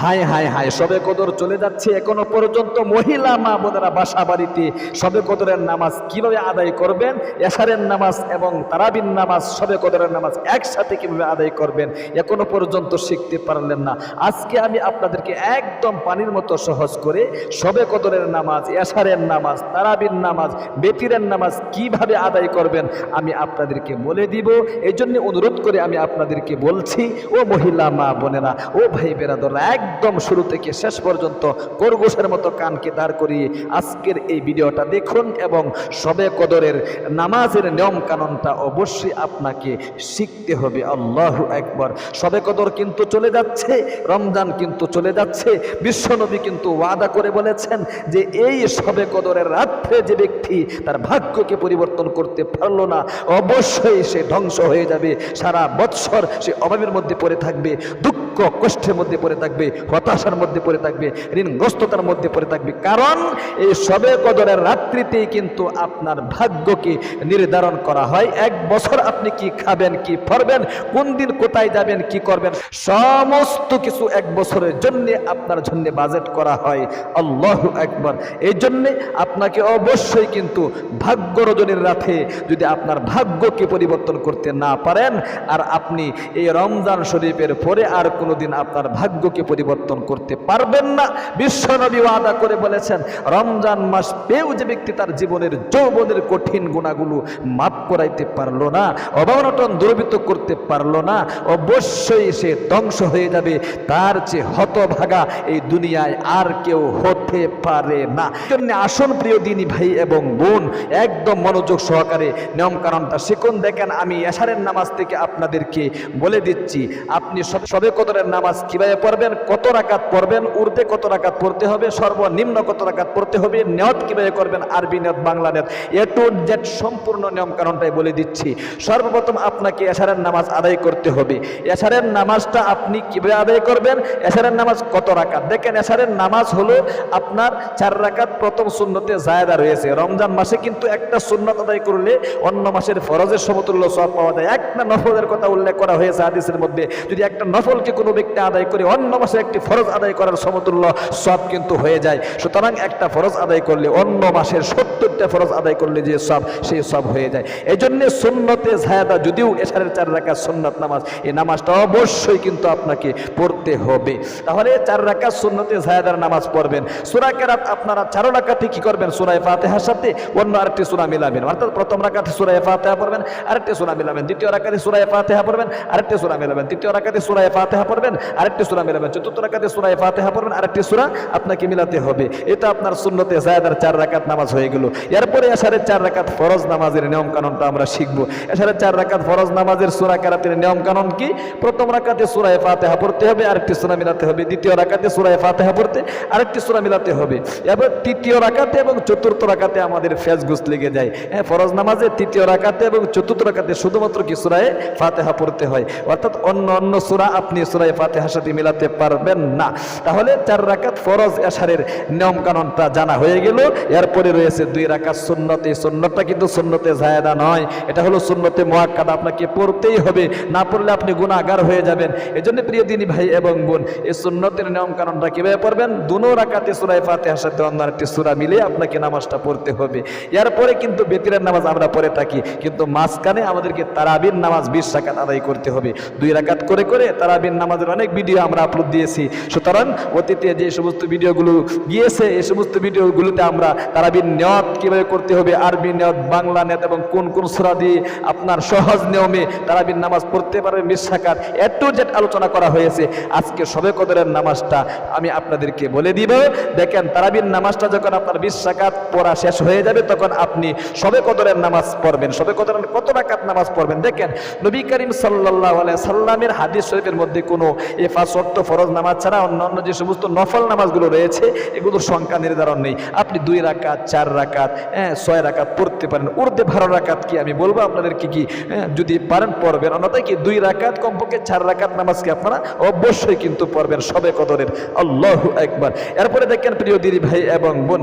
হায় হায় হায়, সবে কদর চলে যাচ্ছে। এখনও পর্যন্ত মহিলা মা বোনেরা বাসা বাড়িতে সবে কদরের নামাজ কীভাবে আদায় করবেন? এশারের নামাজ এবং তারাবিন নামাজ সবে কদরের নামাজ একসাথে কীভাবে আদায় করবেন? এখনও পর্যন্ত শিখতে পারলেন না। আজকে আমি আপনাদেরকে একদম পানির মতো সহজ করে সবে কদরের নামাজ, এশারের নামাজ তারাবিন নামাজ, বেতিরের নামাজ কীভাবে আদায় করবেন আমি আপনাদেরকে বলে দিব। এই জন্য অনুরোধ করে আমি আপনাদেরকে বলছি, ও মহিলা মা বোনেরা, ও ভাই বেরাদররা একদম শুরু থেকে শেষ পর্যন্ত খরগোশের মতো কানকে দাঁড় করিয়ে আজকের এই ভিডিওটা দেখুন এবং সবে কদরের নামাজের নিয়ম কানুনটা অবশ্যই আপনাকে শিখতে হবে। আল্লাহ একবার সবে কদর কিন্তু চলে যাচ্ছে, রমজান কিন্তু চলে যাচ্ছে, বিশ্বনবী কিন্তু ওয়াদা করে বলেছেন যে এই সবে কদরের রাত্রে যে ব্যক্তি তার ভাগ্যকে পরিবর্তন করতে পারল না, অবশ্যই সে ধ্বংস হয়ে যাবে। সারা বৎসর সে অভাবের মধ্যে পড়ে থাকবে, দুঃখ কষ্টের মধ্যে পড়ে থাকবে, হতাশার মধ্যে পড়ে থাকবে, ঋণগ্রস্ততার মধ্যে পড়ে থাকবে। কারণ এই সবে কদরের রাত্রিতেই কিন্তু আপনার ভাগ্যকে নির্ধারণ করা হয়। এক বছর আপনি কি খাবেন, কি পরবেন কোন দিন কোথায় যাবেন, কি করবেন, সমস্ত কিছু এক বছরের জন্য আপনার জন্য বাজেট করা হয়। আল্লাহ একবার এই জন্যে আপনাকে অবশ্যই কিন্তু ভাগ্য রজনীর রাতে যদি আপনার ভাগ্যকে পরিবর্তন করতে না পারেন, আর আপনি এই রমজান শরীফের পরে আর কোনোদিন আপনার ভাগ্যকে পরিবর্তন করতে পারবেন না। বিশ্বনবী ওয়াদা করে বলেছেন, রমজান মাস পেয়েও যে ব্যক্তি তার জীবনের যৌবনের কঠিন গুণাগুলো মাফ করাইতে পারল না, অবনটন দুর্বৃত্ত করতে পারল না, অবশ্যই সে ধ্বংস হয়ে যাবে। তার চেয়ে হতভাগা এই দুনিয়ায় আর কেউ হতে পারে না। জন্য আসন প্রিয় দিনী ভাই এবং বোন, একদম মনোযোগ সহকারে নিয়ম কারণটা শিখুন। দেখেন, আমি এশারের নামাজ থেকে আপনাদেরকে বলে দিচ্ছি, আপনি সব সবে কদরের নামাজ কীভাবে পড়বেন, কত রাকাত পড়বেন উর্দে কত রাকাত পড়তে হবে, সর্বনিম্ন কত রাকাত পড়তে হবে, নিয়ত কীভাবে করবেন, আরবি নিয়ত, বাংলা নিয়ত, এ টু জেড সম্পূর্ণ নিয়ম কারণটাই বলে দিচ্ছি। সর্বপ্রথম আপনাকে এশারের নামাজ আদায় করতে হবে। এশারের নামাজটা আপনি কীভাবে আদায় করবেন, এশারের নামাজ কত রাকাত? দেখেন, এশারের নামাজ হলো আপনার চার রাকাত প্রথম শূন্যতে জায়দা রয়েছে। রমজান মাসে কিন্তু একটা সুন্নত আদায় করলে অন্য মাসের ফরজের সমতুল্য সব পাওয়া যায়। একটা নফলের কথা উল্লেখ করা হয়েছে হাদিসের মধ্যে। যদি একটা নফলকে কোনো ব্যক্তি আদায় করে অন্য মাসে একটি ফরজ আদায় করার সমতুল্য সব কিন্তু হয়ে যায়। সুতরাং একটা ফরজ আদায় করলে, অন্য মাসের সত্তরটা ফরজ আদায় করলে যে সব, সেই সব হয়ে যায়। এই জন্যে সুন্নতে জায়দা যদিও এশারের চার রাখা সুন্নত নামাজ, এই নামাজটা অবশ্যই কিন্তু আপনাকে পড়তে হবে। তাহলে চার রাখা সুন্নতে জায়দার নামাজ পড়বেন। সুরা কেরাত আপনারা চারো রাখাতে কি করবেন? সুরায় ফাতেহার সাথে অন্য আরেকটি সুরা মিলাবেন। অর্থাৎ প্রথম রাকাতে সুরায় ফাতেহা পড়বেন, আরেকটি সুরা মিলাবেন। দ্বিতীয় রাকাতে সুরায় ফাতেহা পড়বেন, আরেকটি সুরা মিলাবেন। তৃতীয় রাকাতে সুরায় ফাতেহা পড়বেন, আরেকটি সুরা মিলাবেন। চতুর্থ রাকাতে সুরায় ফাতেহা পড়বেন, আরেকটি সুরা আপনাকে মিলাতে হবে। এটা আপনার সুন্নতে জায়দার চার রাকাত নামাজ হয়ে গেল। এরপরে এসারের চার রাকাত ফরজ নামাজের নিয়ম কানুনটা আমরা শিখব। এসারের চার রাকাত ফরজ নামাজের সুরা কারাতের নিয়ম কানুন কি? প্রথম রাকাতে সুরায় ফাতেহা পড়তে হবে, আরেকটি সুরা মিলাতে হবে। দ্বিতীয় রাকাতে সুরায় ফাতেহা পড়তে, আরেকটি সুরা মিলাতে হবে। এবার তৃতীয় রাকাতে এবং চতুর্থ রাকাতে আমাদের ফেজ ঘুষ লেগে যায়। হ্যাঁ ফরজ নামাজে তৃতীয় রাকাতে এবং চতুর্থ রাকাতে শুধুমাত্র কি সুরায় ফাতেহা পড়তে হয়? অর্থাৎ অন্য অন্য সুরা আপনি সুরায় ফাতেহার সাথে মিলাতে পারবেন না। তাহলে চার রাকাত ফরজ এশারের নিয়ম কানুনটা জানা হয়ে গেল। এরপরে রয়েছে দুই রাকাত সুন্নতে। সুন্নতটা কিন্তু সুন্নতে জায়দা নয়। এটা হলো সুন্নতে মোয়াক্কাদা আপনাকে পড়তেই হবে। না পড়লে আপনি গুণাগার হয়ে যাবেন। এই জন্য প্রিয় দিনী ভাই এবং বোন, এই সুন্নতের নিয়ম কানুনটা কীভাবে পড়বেন? দুনো রাকাতে সুরায় ফাতেহার সাথে অন্য একটি সুরা মিলে আপনাকে নামাজটা পড়তে হবে। এরপরে কিন্তু বেতিরের নামাজ আমরা পড়ে থাকি। কিন্তু মাঝখানে আমাদেরকে তারাবির নামাজ বিশ রাকাত আদায় করতে হবে। দুই রাকাত করে করে তারাবির নামাজের অনেক ভিডিও আমরা আপলোড দিয়েছি। সুতরাং অতীতে যে সমস্ত ভিডিওগুলো গিয়েছে, এই সমস্ত ভিডিওগুলোতে আমরা তারাবির নিয়ত কীভাবে করতে হবে, আরবি নিয়ত বাংলা নিয়ত এবং কোন কোন সুরা দিয়ে আপনার সহজ নিয়মে তারাবির নামাজ পড়তে পারবে বিশ রাকাত এ টু আলোচনা করা হয়েছে। আজকে সবে কদরের নামাজটা আমি আপনাদেরকে বলে দিব। দেখেন, তারাবির নামাজটা যখন আপনার বিশ রাকাত পড়া শেষ হয়ে যাবে, তখন আপনি সবে কদরের নামাজ পড়বেন। সবে কদরের কত রাকাত নামাজ পড়বেন? দেখেন, নবী করিম সাল্লাহ সাল্লামের হাদিস শরীফের মধ্যে কোনো এ ফাঁসক্ত ফরজ নামাজ ছাড়া অন্যান্য যে সমস্ত নফল নামাজগুলো রয়েছে এগুলোর সংখ্যা নির্ধারণ নেই। আপনি দুই রাকাত চার রাকাত হ্যাঁ ছয় রাকাত পড়তে পারেন। উর্ধে বারো রাকাত কি আমি বলব? আপনাদেরকে কি হ্যাঁ, যদি পারেন পড়বেন। অন্যথায় কি দুই রাকাত কমপক্ষে চার রাকাত নামাজকে আপনারা অবশ্যই কিন্তু পড়বেন সবে কদরের। আল্লাহ একবার এরপরে দেখেন প্রিয় দিদি ভাই এবং বোন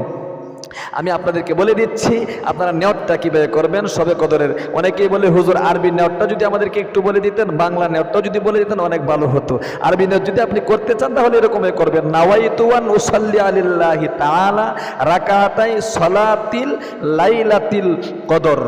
আমি আপনাদেরকে বলে দিচ্ছি, আপনারা নেওয়ারটা কীভাবে করবেন? সবে কদরের অনেকেই বলে, হুজুর, আরবি নেওয়ারটা যদি আমাদেরকে একটু বলে দিতেন, বাংলা নেওয়ারটাও যদি বলে দিতেন, অনেক ভালো হতো। আরবি নেওয়ার যদি আপনি করতে চান, তাহলে এরকমই করবেন। নাওয়াইতুয়ান উসাল্লি আলিল্লাহি তাআলা রাকাতাই সলাতিল লাইলাতিল কদর,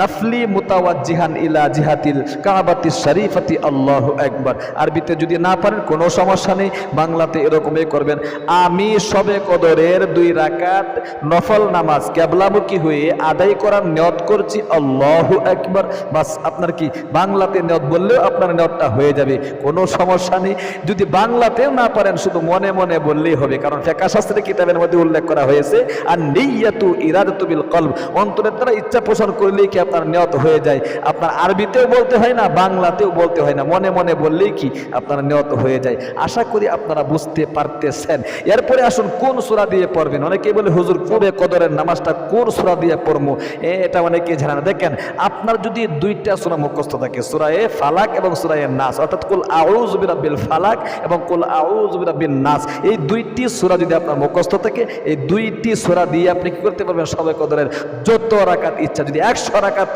নাফলি মুতাওয়াজ্জিহান ইলা জিহাতিল কাবাতি শরীফাতি আল্লাহু আকবার। আরবিতে যদি না পারেন, কোনো সমস্যা নেই। বাংলাতে এরকমই করবেন। আমি সবে কদরের দুই রাকাত নফল নামাজ ক্যাবলামুখী হয়ে আদায় করার নিয়ত করছি, আল্লাহু একবার বাস আপনার কি বাংলাতে নিয়ত বললেও আপনার নিয়তটা হয়ে যাবে, কোনো সমস্যা নেই। যদি বাংলাতেও না পারেন, শুধু মনে মনে বললেই হবে, কারণ ফেকা শাস্ত্রের কিতাবের মধ্যে উল্লেখ করা হয়েছে আর নেইয়াতু ইরাদতু বিল কলব। অন্তরের দ্বারা ইচ্ছা পোষণ করলেই কি আপনার নিয়ত হয়ে যায়? আপনার আরবিতেও বলতে হয় না, বাংলাতেও বলতে হয় না, মনে মনে বললেই কি আপনার নিয়ত হয়ে যায়। আশা করি আপনারা বুঝতে পারতেছেন। এরপরে আসুন, কোন সূরা দিয়ে পড়বেন? অনেকেই বলে, হুজুর কবে কদরের নামাজটা কোন সূরা দিয়ে পড়ব এ, এটা অনেকে জানে না। দেখেন, আপনার যদি দুইটা সূরা মুখস্থ থাকে, সূরা এ ফালাক এবং সূরা এ নাস, অর্থাৎ কুল আউযু বিরাব্বিল ফালাক এবং কুল আউযু বিরাব্বিন নাস, এই দুইটি সূরা যদি আপনার মুখস্থ থাকে, এই দুইটি সূরা দিয়ে আপনি কি করতে পারবেন? সবে কদরের যত রাকাত ইচ্ছা, যদি একশো রাকাত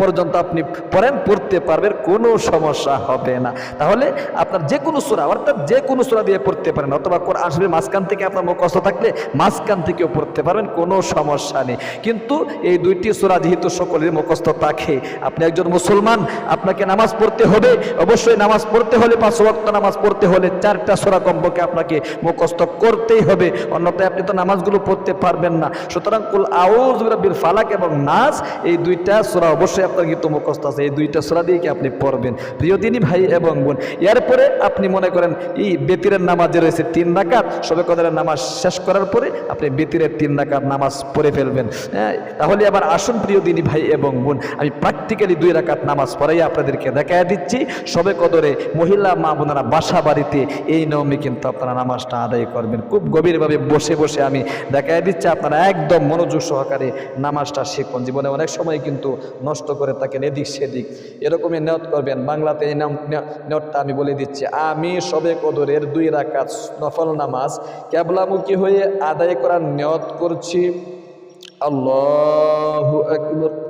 পর্যন্ত আপনি পড়েন, পড়তে পারবেন, কোনো সমস্যা হবে না। তাহলে আপনার যে কোনো সূরা, অর্থাৎ যে কোনো সূরা দিয়ে পড়তে পারেন, অথবা কোরআন শরীফের মাঝখান থেকে আপনার মুখস্থ থাকলে, মাঝখান থেকেও পড়তে পারবেন, কোনো সমস্যা নেই। কিন্তু এই দুইটি সূরা যেহেতু সকলের মুখস্থ থাকে, আপনি একজন মুসলমান, আপনাকে নামাজ পড়তে হবে, অবশ্যই নামাজ পড়তে হলে, পাঁচ ওয়াক্ত নামাজ পড়তে হলে চারটা সূরা কমপক্ষে আপনাকে মুখস্থ করতেই হবে, অন্যথায় আপনি তো নামাজগুলো পড়তে পারবেন না। সুতরাং কুল আউজ বিরাব্বিল ফালাক এবং নাস, এই দুইটা সূরা অবশ্যই আপনার কিন্তু মুখস্থ আছে, এই দুইটা সূরা দিয়ে কি আপনি পড়বেন। প্রিয় দিনী ভাই এবং বোন, এরপরে আপনি মনে করেন, এই বেতিরের নামাজে রয়েছে তিন রাকাত সবে কদরের নামাজ শেষ করার পরে আপনি বেতিরের তিন রাকাত নামাজ পড়ে ফেলবেন। হ্যাঁ তাহলে আবার আসুন প্রিয় দিনী ভাই এবং বোন, আমি প্র্যাকটিক্যালি দুই রাকাত নামাজ পড়াই আপনাদেরকে দেখায় দিচ্ছি। সবে কদরে মহিলা মা বোনেরা বাসা বাড়িতে এই নিয়মে কিন্তু আপনারা নামাজটা আদায় করবেন। খুব গভীরভাবে বসে বসে আমি দেখাই দিচ্ছি, আপনারা একদম মনোযোগ সহকারে নামাজটা শিখুন। জীবনে অনেক সময় কিন্তু নষ্ট করে থাকেন, এদিক সেদিক। এরকমই নিয়ত করবেন। বাংলাতে এই নাম নিয়তটা আমি বলে দিচ্ছি। আমি সবে কদরের দুই রাকাত নফল নামাজ ক্যাবলামুখী হয়ে আদায় করার নিয়ত করছি। আল্লাহ আকবার।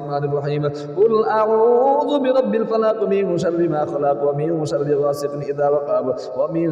الرحيم قل أعوذ برب الفلق من شر ما خلق ومن شر غاسق إذا وقب ومن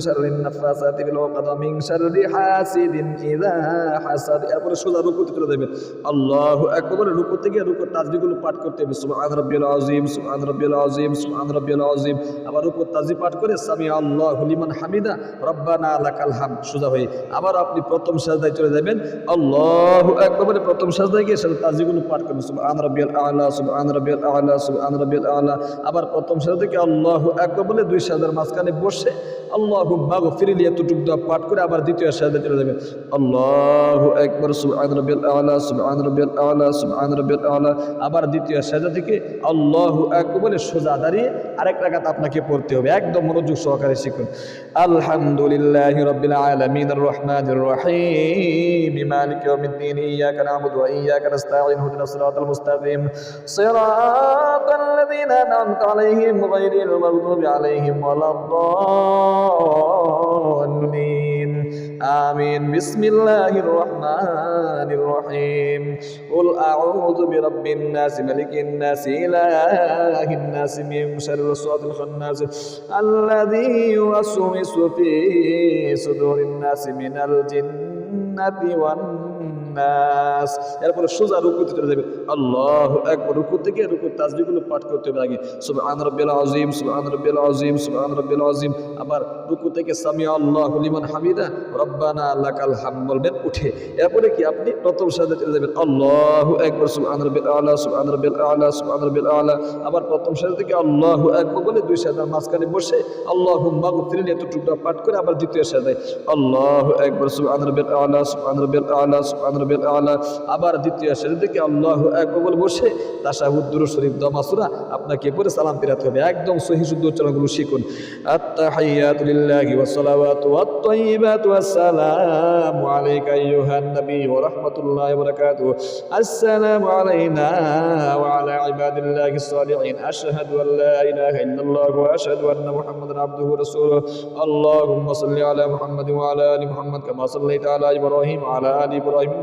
شر النفاثات في العقد ومن شر حاسد إذا حسد এরপরে সোজা রুকুতে চলে যাবেন আল্লাহ একবার রুকু থেকে রুকুর তাজবিগুলো পাঠ করতে হবে সুবহান রাব্বিল আযীম সুবহান রাব্বিল আযীম সুবহান রাব্বিল আযীম আবার রুকুর তাজবি পাঠ করে সামি আল্লাহু লিমান হামিদা রব্বানা লাকাল হামদ সোজা হয়ে আবার আপনি প্রথম সাজদায় চলে যাবেন আল্লাহু আকবার বলে প্রথম সাজদায় গিয়ে সেটা তাজবিগুলো পাঠ করবেন সুবহান রাব্বিল আলা, সুবহান রাব্বিল আলা, সুবহান রাব্বিল আলা। আবার প্রথম সাজদা থেকে আল্লাহু আকবার বলে দুই সাজদার মাঝখানে বসে আল্লাহু মাগফিরলি এতটুকু দোয়া পাঠ করে আবার দ্বিতীয় সাজদায় চলে যাবেন আল্লাহু আকবার, সুবহান রাব্বিল আলা, সুবহান রাব্বিল আলা, সুবহান রাব্বিল আলা। আবার দ্বিতীয় সাজদা থেকে আল্লাহু আকবার বলে সোজা দাঁড়িয়ে আরেক রাকাত আপনাকে পড়তে হবে। একদম মনোযোগ সহকারে শিখুন। আলহামদুলিল্লাহ রাব্বিল আলামিন আর রহমানির রহিম। মালিক ইয়াউমিদ্দিন, ইয়াকা না'বুদু ওয়া ইয়াকা নাস্তাঈন, ইহদিনাস সিরাতাল المستقيم. صراط الذين أنعمت عليهم غير المغضوب عليهم ولا الضالين. آمين. بسم الله الرحمن الرحيم. قل أعوذ برب الناس ملك الناس إله الناس من شر الصوت الخناس الذي يوسوس في صدور الناس من الجنة والناس নাস। এরপরে সোজা রুকুতে চলে যাবে। আল্লাহু আকবার। রুকু থেকে রুকু তাসবিহগুলো পাঠ করতে হবে আগে। সুবহান রাব্বিল আযীম, সুবহান রাব্বিল আযীম, সুবহান রাব্বিল আযীম। আবার রুকু থেকে সামি আল্লাহু লিমান হামিদা, রব্বানা লাকাল হামদ। বলবেন উঠে। এরপরে কি? আপনি প্রথম সাজদা চলে যাবেন। আল্লাহু আকবার, সুবহান রাব্বিল আলা, সুবহান রাব্বিল আলা, সুবহান রাব্বিল আলা। আবার প্রথম সাজদা থেকে আল্লাহু বলে দুই সাজদার মাঝখানে বসে আল্লাহু এতটুকু পাঠ করে আবার দ্বিতীয় সাজদায় আল্লাহু আকবার, সুবহান রাব্বিল আলা, সুবহান রাব্বিল আলা, সুবহান আলা, আবার দ্বিতীয় সাজদা থেকে আল্লাহু আকবার বলে বসে তাশাহুদ, দুরূদ শরীফ, দমা সূরা আপনাকে পরে সালাম ফিরাতে হবে। একদম সহিহ শুদ্ধ উচ্চারণগুলো শিখুন। আত্তাহিয়াতু লিল্লাহি ওয়াস সালাওয়াতু ওয়াত তাইয়্যিবাতু ওয়াস সালামু আলাইকা আইয়ুহান নবী ওয়া রাহমাতুল্লাহি ওয়া বারাকাতুহু। আসসালামু আলাইনা ওয়া আলা ইবাদিল্লাহিস সালিহিন আশহাদু আন লা ইলাহা ইল্লাল্লাহ ওয়া আশহাদু আন্না মুহাম্মাদান আবদুহু ওয়া আলা মুহাম্মাদ আলা আলি মুহাম্মাদ আলা আলা আলি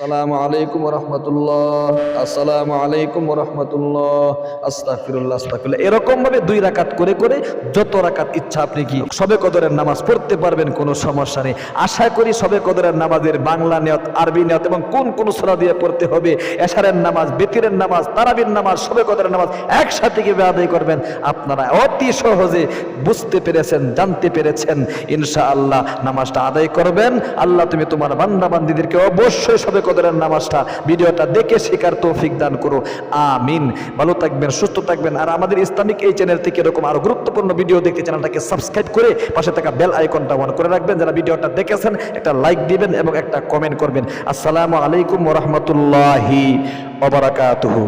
আসসালামু আলাইকুম রহমতুল্লাহ আসসালামু আলাইকুম রহমতুল্লাহ আস্তাগফিরুল্লাহ আস্তাগফিরুল্লাহ। এরকম ভাবে দুই রাকাত করে করে যত রাকাত ইচ্ছা আপনি কি সবে কদরের নামাজ পড়তে পারবেন, কোনো সমস্যা নেই। আশা করি সবে কদরের নামাজের বাংলা নিয়ত, আরবি নিয়ত এবং কোন কোন সূরা দিয়ে পড়তে হবে, এশারের নামাজ, বেতিরের নামাজ, তারাবির নামাজ, সবে কদরের নামাজ একসাথে কীভাবে আদায় করবেন? আপনারা অতি সহজে বুঝতে পেরেছেন, জানতে পেরেছেন, ইনশাআল্লাহ নামাজটা আদায় করবেন। আল্লাহ তুমি তোমার বান্দা বান্দিদেরকে অবশ্যই সবে কদরের নামাজটা, ভিডিওটা দেখে শেখার তৌফিক দান করো আমিন। ভালো থাকবেন, সুস্থ থাকবেন। আর আমাদের ইসলামিক এই চ্যানেল থেকে এরকম আরও গুরুত্বপূর্ণ ভিডিও দেখতে চ্যানেলটাকে সাবস্ক্রাইব করে পাশে থাকা বেল আইকনটা অন করে রাখবেন। যারা ভিডিওটা দেখেছেন, একটা লাইক দিবেন এবং একটা কমেন্ট করবেন। আসসালামু আলাইকুম রহমতুল্লাহি ওবরাকাতুহু